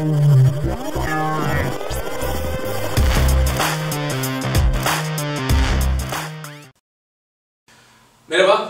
Merhaba,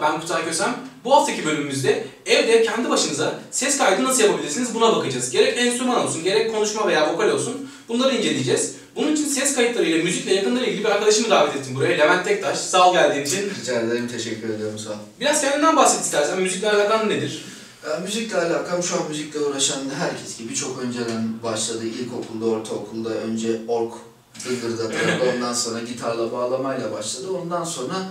ben Kutay Kösem. Bu haftaki bölümümüzde evde kendi başınıza ses kaydı nasıl yapabilirsiniz buna bakacağız. Gerek enstrüman olsun, gerek konuşma veya vokal olsun bunları inceleyeceğiz. Bunun için ses kayıtlarıyla, müzikle yakınlarıyla ilgili bir arkadaşımı davet ettim buraya. Levent Tektaş, sağ ol geldiğin için. Rica ederim, teşekkür ederim sağ ol. Biraz kendinden bahset istersen, müzikle alakan nedir? Ee, müzikle alakam şu an müzikle uğraşan herkes gibi çok önceden başladı. İlkokulda, ortaokulda önce ork dıngırdatarak ondan sonra gitarla bağlamayla başladı. Ondan sonra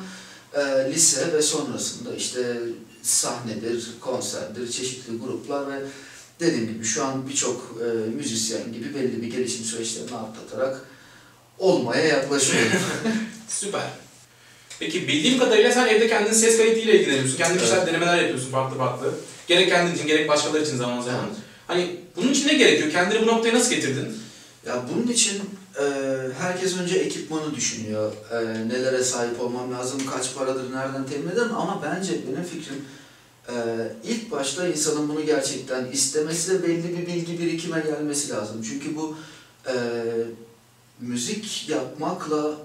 e, lise ve sonrasında işte sahnedir, konserdir, çeşitli gruplar ve dediğim gibi şu an birçok e, müzisyen gibi belli bir gelişim süreçlerini atlatarak olmaya yaklaşıyorum. Süper. Peki bildiğim kadarıyla sen evde kendin ses kaydıyla ilgileniyorsun. Kendi Evet. kişisel denemeler yapıyorsun farklı farklı. Gerek kendin için gerek başkaları için zaman zaman. Evet. Hani bunun için ne gerekiyor? Kendini bu noktaya nasıl getirdin? Ya bunun için e, herkes önce ekipmanı düşünüyor. E, nelere sahip olmam lazım, kaç paradır, nereden temin ederim ama bence benim fikrim e, ilk başta insanın bunu gerçekten istemesi ve belli bir bilgi birikime gelmesi lazım. Çünkü bu e, müzik yapmakla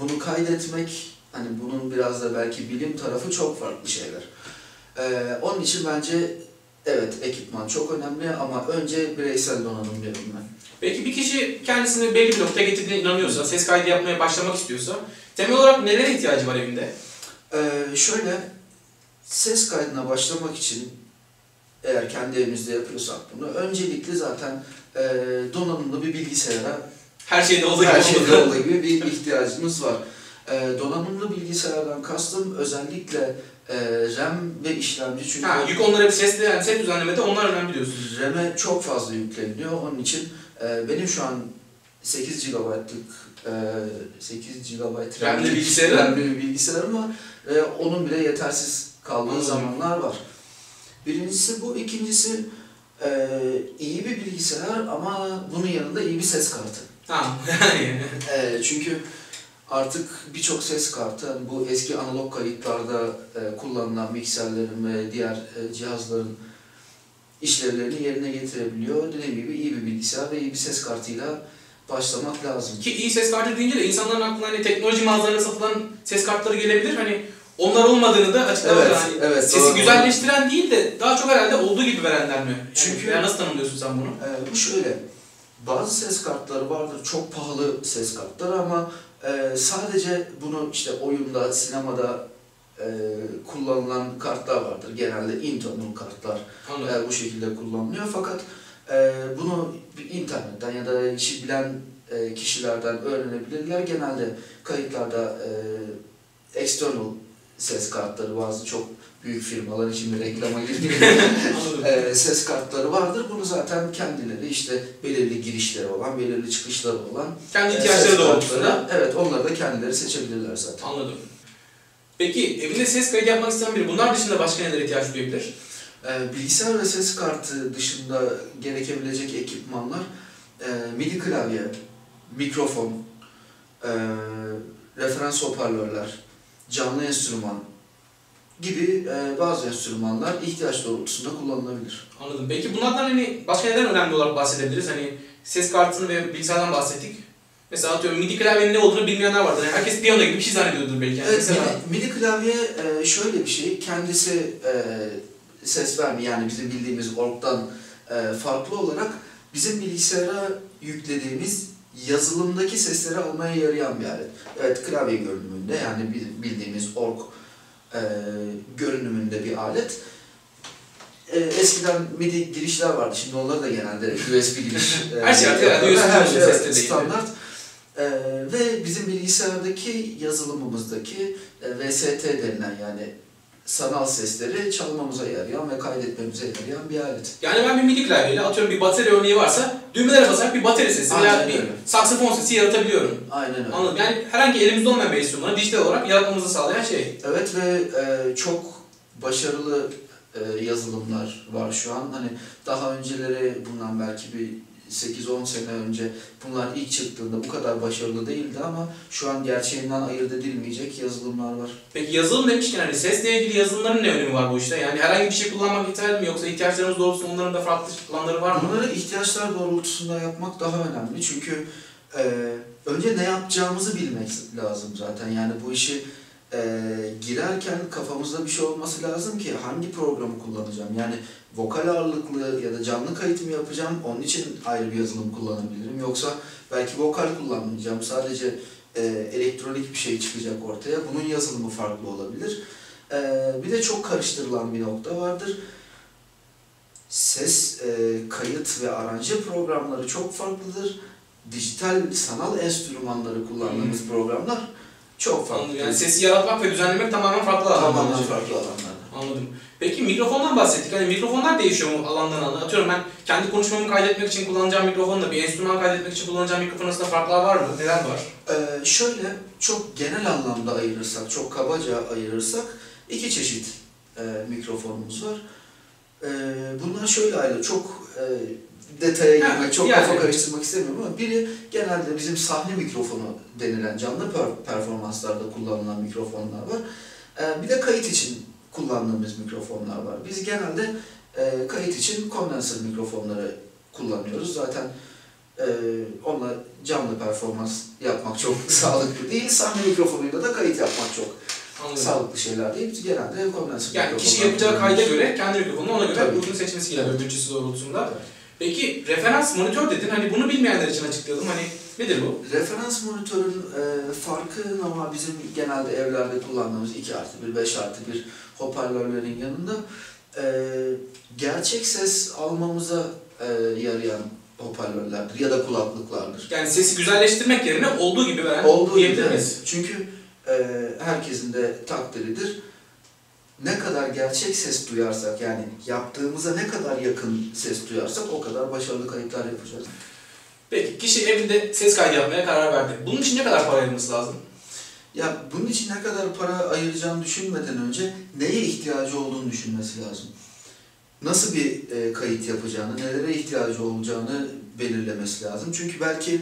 bunu kaydetmek, hani bunun biraz da belki bilim tarafı çok farklı şeyler. E, onun için bence evet ekipman çok önemli ama önce bireysel donanım diyorum ben. Peki bir kişi kendisini belli bir noktaya getirdiğine inanıyorsa, ses kaydı yapmaya başlamak istiyorsa temel olarak nelere ihtiyacı var evinde? Ee, şöyle, ses kaydına başlamak için eğer kendi evimizde yapıyorsak bunu, öncelikle zaten e, donanımlı bir bilgisayara Her şeyde olduğu gibi her şeyde olmadı. olduğu gibi bir ihtiyacımız var. E, donanımlı bilgisayardan kastım özellikle e, RAM ve işlemci çünkü Ha, yük onlara bir sesle, yani ses düzenlemede onlar önemli diyorsun. RAM'e çok fazla yükleniliyor. Onun için e, benim şu an 8 GB'lık e, 8 GB RAM'li bir bilgisayarım var. E, onun bile yetersiz kaldığı Anladım. zamanlar var. Birincisi bu. ikincisi e, iyi bir bilgisayar ama bunun yanında iyi bir ses kartı. Yani. E, çünkü artık birçok ses kartı hani bu eski analog kayıtlarda e, kullanılan mikserlerin ve diğer e, cihazların işlevlerini yerine getirebiliyor. Dediğim gibi iyi bir bilgisayar ve iyi bir ses kartıyla başlamak lazım. Ki iyi ses kartı deyince de insanların aklına hani teknoloji mağazalarında satılan ses kartları gelebilir. Hani onlar olmadığını da açıklamada Evet, hani evet, sesi doğru. güzelleştiren değil de daha çok herhalde olduğu gibi verenler mi? Çünkü- Çünkü nasıl tanımlıyorsun sen bunu? Ee, bu şöyle, bazı ses kartları vardır, çok pahalı ses kartları ama e, sadece bunu işte oyunda, sinemada e, kullanılan kartlar vardır. Genelde internal kartlar e, bu şekilde kullanılıyor. Fakat e, bunu internetten ya da işi bilen e, kişilerden öğrenebilirler. Genelde kayıtlarda e, external ses kartları bazı çok büyük firmalar için bir reklama girmiyor. Anladım. Ee, ses kartları vardır. Bunu zaten kendileri işte belirli girişleri olan, belirli çıkışları olan Kendi e, ihtiyaçları doğrultusunda. Evet, onları da kendileri seçebilirler zaten. Anladım. Peki evinde ses kaydı yapmak isteyen biri bunlar dışında başka nelere ihtiyaç duyabilir? Ee, bilgisayar ve ses kartı dışında gerekebilecek ekipmanlar e, MIDI klavye, mikrofon, e, referans hoparlörler, canlı enstrüman gibi e, bazı enstrümanlar ihtiyaç doğrultusunda kullanılabilir. Anladım. Peki bunlardan hani başka neden önemli olarak bahsedebiliriz? Hani ses kartını ve bilgisayardan bahsettik. Mesela atıyorum MIDI klavyenin ne olduğunu bilmeyenler vardır. Yani herkes piyano gibi bir şey zannediyordur belki. Yani Evet, mesela MIDI, MIDI klavye e, şöyle bir şey, kendisi e, ses vermiyor yani bizim bildiğimiz org'dan e, farklı olarak bizim bilgisayara yüklediğimiz yazılımdaki sesleri almaya yarayan bir alet. Evet, klavye görünümünde yani bi- bildiğimiz org e, görünümünde bir alet. E, eskiden MIDI girişler vardı, şimdi onlar da genelde USB giriş. e, Her şey artık. USB Her şey evet, standart. E, ve bizim bilgisayardaki yazılımımızdaki e, VST denilen yani sanal sesleri çalmamıza yarayan ve kaydetmemize yarayan bir alet. Yani ben bir MIDI klavyeyle atıyorum bir bateri örneği varsa düğmelere basarak bir bateri sesi veya Aynen bir öyle. saksafon sesi yaratabiliyorum. Aynen öyle. Anladım. Yani herhangi elimizde olmayan bir enstrümanı dijital olarak yaratmamızı sağlayan şey. Evet ve e, çok başarılı e, yazılımlar var şu an. Hani daha önceleri bundan belki bir 8-10 sene önce bunlar ilk çıktığında bu kadar başarılı değildi ama şu an gerçeğinden ayırt edilmeyecek yazılımlar var. Peki yazılım demişken hani sesle ilgili yazılımların ne önemi var bu işte? Yani herhangi bir şey kullanmak yeterli mi yoksa ihtiyaçlarımız doğrultusunda onların da farklı planları var mı? Bunları ihtiyaçlar doğrultusunda yapmak daha önemli. Çünkü e, önce ne yapacağımızı bilmek lazım zaten. Yani bu işi e, girerken kafamızda bir şey olması lazım ki hangi programı kullanacağım? Yani vokal ağırlıklı ya da canlı kayıt mı yapacağım? Onun için ayrı bir yazılım kullanabilirim. Yoksa belki vokal kullanmayacağım. Sadece e, elektronik bir şey çıkacak ortaya. Bunun yazılımı farklı olabilir. E, bir de çok karıştırılan bir nokta vardır ses e, kayıt ve aranje programları çok farklıdır. Dijital sanal enstrümanları kullandığımız programlar çok farklı. Yani sesi yaratmak ve düzenlemek tamamen farklı alanlar. tamamen farklı alanlarda. Anladım. Peki mikrofondan bahsettik. Hani mikrofonlar değişiyor mu alandan alana? Atıyorum ben kendi konuşmamı kaydetmek için kullanacağım mikrofonla bir enstrüman kaydetmek için kullanacağım mikrofon arasında farklar var mı? Neler var? Ee, şöyle çok genel anlamda ayırırsak, çok kabaca ayırırsak iki çeşit e, mikrofonumuz var. E, bunlar şöyle ayrı, çok e, detaya girmek, çok yani. kafa karıştırmak istemiyorum ama biri genelde bizim sahne mikrofonu denilen canlı per- performanslarda kullanılan mikrofonlar var. E, bir de kayıt için kullandığımız mikrofonlar var. Biz genelde e, kayıt için kondenser mikrofonları kullanıyoruz. Zaten e, onunla canlı performans yapmak çok sağlıklı değil. Sahne mikrofonuyla da kayıt yapmak çok Anladım. sağlıklı şeyler değil. Biz genelde kondenser Yani kişi yapacağı kayda göre kendi mikrofonunu ona göre uygun seçmesi gerekiyor Evet. doğrultusunda. Evet. Peki referans monitör dedin. Hani bunu bilmeyenler için açıklayalım. Hani nedir bu? Referans monitörün e, farkı normal bizim genelde evlerde kullandığımız 2 artı 1, 5 artı 1 hoparlörlerin yanında e, gerçek ses almamıza e, yarayan hoparlörlerdir ya da kulaklıklardır. Yani sesi güzelleştirmek yerine olduğu gibi veren Olduğu gibi evet. Çünkü e, herkesin de takdiridir. Ne kadar gerçek ses duyarsak yani yaptığımıza ne kadar yakın ses duyarsak o kadar başarılı kayıtlar yapacağız. Peki kişi evinde ses kaydı yapmaya karar verdi. Bunun için ne kadar para ayırması lazım? Ya bunun için ne kadar para ayıracağını düşünmeden önce neye ihtiyacı olduğunu düşünmesi lazım. Nasıl bir e, kayıt yapacağını, nelere ihtiyacı olacağını belirlemesi lazım. Çünkü belki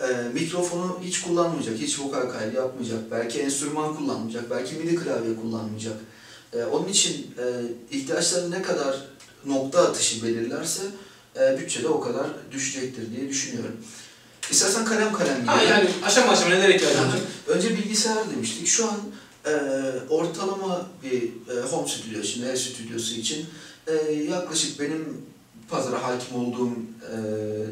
e, mikrofonu hiç kullanmayacak, hiç vokal kaydı yapmayacak, belki enstrüman kullanmayacak, belki MIDI klavye kullanmayacak. E, onun için e, ihtiyaçları ne kadar nokta atışı belirlerse e, bütçe de o kadar düşecektir diye düşünüyorum. İstersen kalem kalem gidelim. Ha yani aşama aşama neler ihtiyacı olacak? Önce bilgisayar demiştik. Şu an e, ortalama bir e, home stüdyo için, ev stüdyosu için e, yaklaşık benim pazara hakim olduğum e,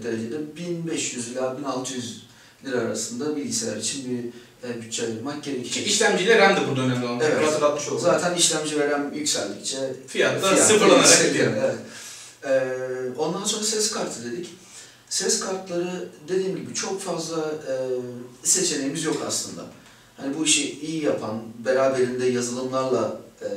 derecede 1500 ila 1600 lira arasında bilgisayar için bir bütçe ayırmak Ki gerekecek. işlemciyle RAM da burada önemli olan. Evet. Hatırlatmış oldum. Zaten işlemci veren yükseldikçe Fiyat da fiyat sıfırlanarak gidiyor. Evet. E, ondan sonra ses kartı dedik. Ses kartları dediğim gibi çok fazla e, seçeneğimiz yok aslında. Hani bu işi iyi yapan, beraberinde yazılımlarla e,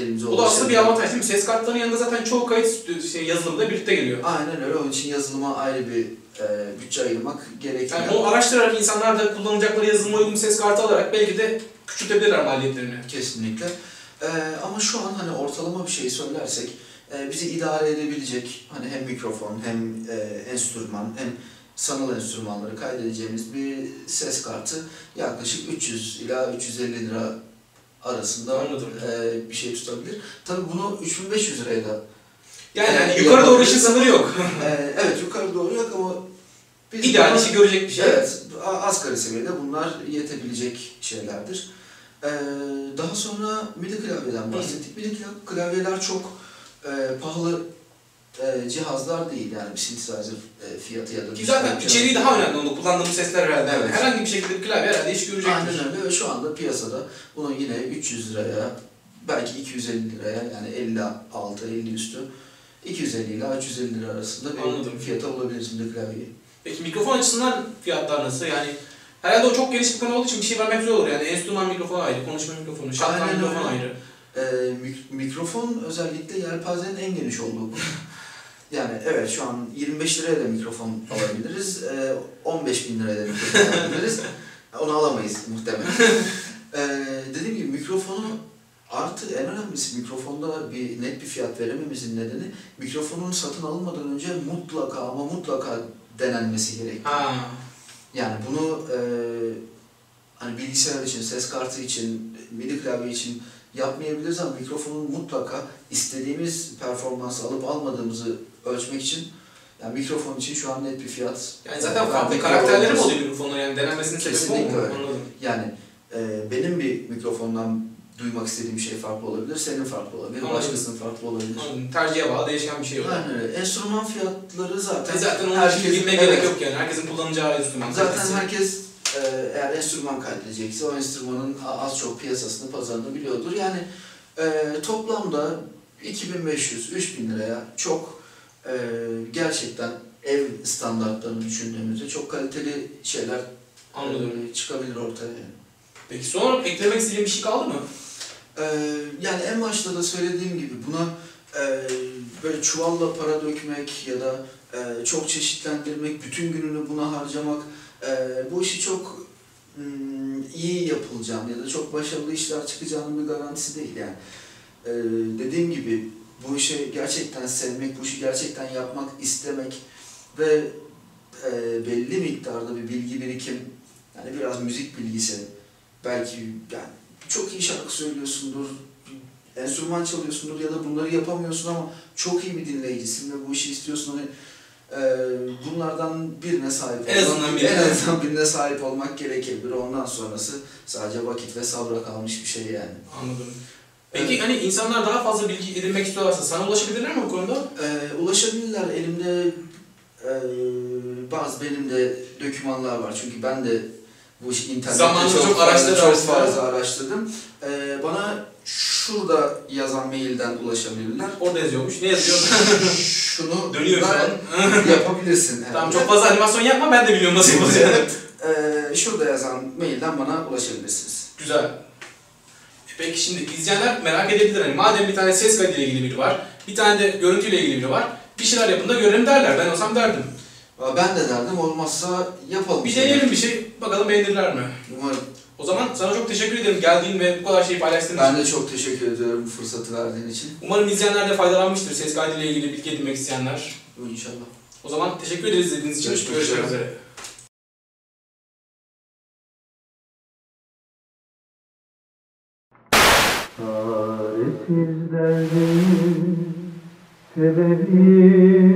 elimize Bu da aslında bir avantaj değil mi? Ses kartlarının yanında zaten çoğu kayıt şey, yazılımı da birlikte geliyor. Aynen öyle. Onun için yazılıma ayrı bir e, bütçe ayırmak gerekiyor. Yani onu araştırarak insanlar da kullanacakları yazılıma uygun ses kartı alarak belki de küçültebilirler maliyetlerini. Kesinlikle. E, ama şu an hani ortalama bir şey söylersek e, bizi idare edebilecek hani hem mikrofon hem e, enstrüman hem sanal enstrümanları kaydedeceğimiz bir ses kartı yaklaşık 300 ila 350 lira arasında Anladım. e, bir şey tutabilir. Tabii bunu 3500 liraya da Yani, yani yukarı doğru işin sınırı yok. e, evet yukarı doğru yok ama biz İdeal bunu- işi görecek bir şey. Evet, asgari seviyede bunlar yetebilecek şeylerdir. Ee, daha sonra MIDI klavyeden bahsettik. MIDI kla- klavyeler çok e, pahalı e, cihazlar değil yani bir synthesizer e, fiyatı ya da... Ki zaten dijital içeriği daha önemli onda kullandığımız sesler herhalde. Evet. herhangi bir şekilde bir klavye herhalde iş görecektir. Aynen öyle ve şu anda piyasada bunu yine 300 liraya belki 250 liraya yani 56 50 üstü 250 ila 350 lira arasında bir Anladım. fiyata bulabiliriz MIDI klavyeyi. Peki mikrofon açısından fiyatlar nasıl? Yani herhalde o çok geniş bir konu olduğu için bir şey vermek zor olur. Yani enstrüman mikrofonu ayrı, konuşma mikrofonu, şarkı Aynen mikrofonu ayrı. Ee, mik- mikrofon özellikle yelpazenin en geniş olduğu. Yani evet şu an 25 liraya da mikrofon alabiliriz. Ee, 15 bin liraya da mikrofon alabiliriz. Onu alamayız muhtemelen. Ee, dediğim gibi mikrofonu artı en önemlisi mikrofonda bir net bir fiyat verememizin nedeni mikrofonun satın alınmadan önce mutlaka ama mutlaka denenmesi gerek. Ha. Yani bunu e, hani bilgisayar için, ses kartı için, MIDI klavye için yapmayabiliriz ama mikrofonun mutlaka istediğimiz performansı alıp almadığımızı ölçmek için yani mikrofon için şu an net bir fiyat. Yani zaten farklı karakterleri mi oluyor mikrofonlar yani denenmesinin sebebi bu mu? Yani e, benim bir mikrofondan duymak istediğim şey farklı olabilir, senin farklı olabilir, Anladım. başkasının farklı olabilir. Anladım. Tercihe bağlı değişen bir şey yok. Aynen öyle. Enstrüman fiyatları zaten E zaten onun için herkesin- bilmeye evet. gerek yok yani. Herkesin kullanacağı enstrüman. Zaten kalitesi. herkes e, eğer enstrüman kaydedecekse o enstrümanın az çok piyasasını, pazarını biliyordur. Yani e, toplamda 2500-3000 liraya çok e, gerçekten ev standartlarını düşündüğümüzde çok kaliteli şeyler Anladım. e, çıkabilir ortaya. Peki son olarak eklemek istediğin bir şey kaldı mı? Ee, yani en başta da söylediğim gibi buna e, böyle çuvalla para dökmek ya da e, çok çeşitlendirmek, bütün gününü buna harcamak e, bu işi çok mm, iyi yapılacağını ya da çok başarılı işler çıkacağının bir garantisi değil yani. E, dediğim gibi bu işi gerçekten sevmek, bu işi gerçekten yapmak istemek ve e, belli miktarda bir bilgi birikim, yani biraz müzik bilgisi, belki yani çok iyi şarkı söylüyorsundur, enstrüman çalıyorsundur ya da bunları yapamıyorsun ama çok iyi bir dinleyicisin ve bu işi istiyorsun hani e, bunlardan birine sahip En azından birine. en azından birine sahip olmak gerekebilir. Ondan sonrası sadece vakit ve sabra kalmış bir şey yani. Anladım. Peki hani insanlar daha fazla bilgi edinmek istiyorlarsa sana ulaşabilirler mi bu konuda? E, ulaşabilirler. Elimde e, bazı benim de dokümanlar var. Çünkü ben de bu işi internette Zamanında çok fazla, araştırdın çok fazla araştırdım. E, bana şurada yazan mailden ulaşabilirler. Orada yazıyormuş. Ne yazıyor? Şunu Dönüyor şu an. yapabilirsin. tamam herhalde. çok fazla animasyon yapma ben de biliyorum nasıl yapılacağını. Evet, e, şurada yazan mailden bana ulaşabilirsiniz. Güzel. Peki şimdi izleyenler merak edebilir hani madem bir tane ses kaydıyla ilgili biri var, bir tane de görüntüyle ilgili biri var, bir şeyler yapın da görelim derler. Ben olsam derdim. Ben de derdim olmazsa yapalım. Bir deneyelim bir şey, bakalım beğenirler mi? Umarım. O zaman sana çok teşekkür ederim geldiğin ve bu kadar şeyi paylaştığın Ben için. de çok teşekkür ediyorum bu fırsatı verdiğin için. Umarım izleyenler de faydalanmıştır ses kaydıyla ilgili bilgi edinmek isteyenler. İnşallah. O zaman teşekkür ederiz izlediğiniz için. Görüşmek Görüşmek üzere. üzere. Çaresiz derdim sebebim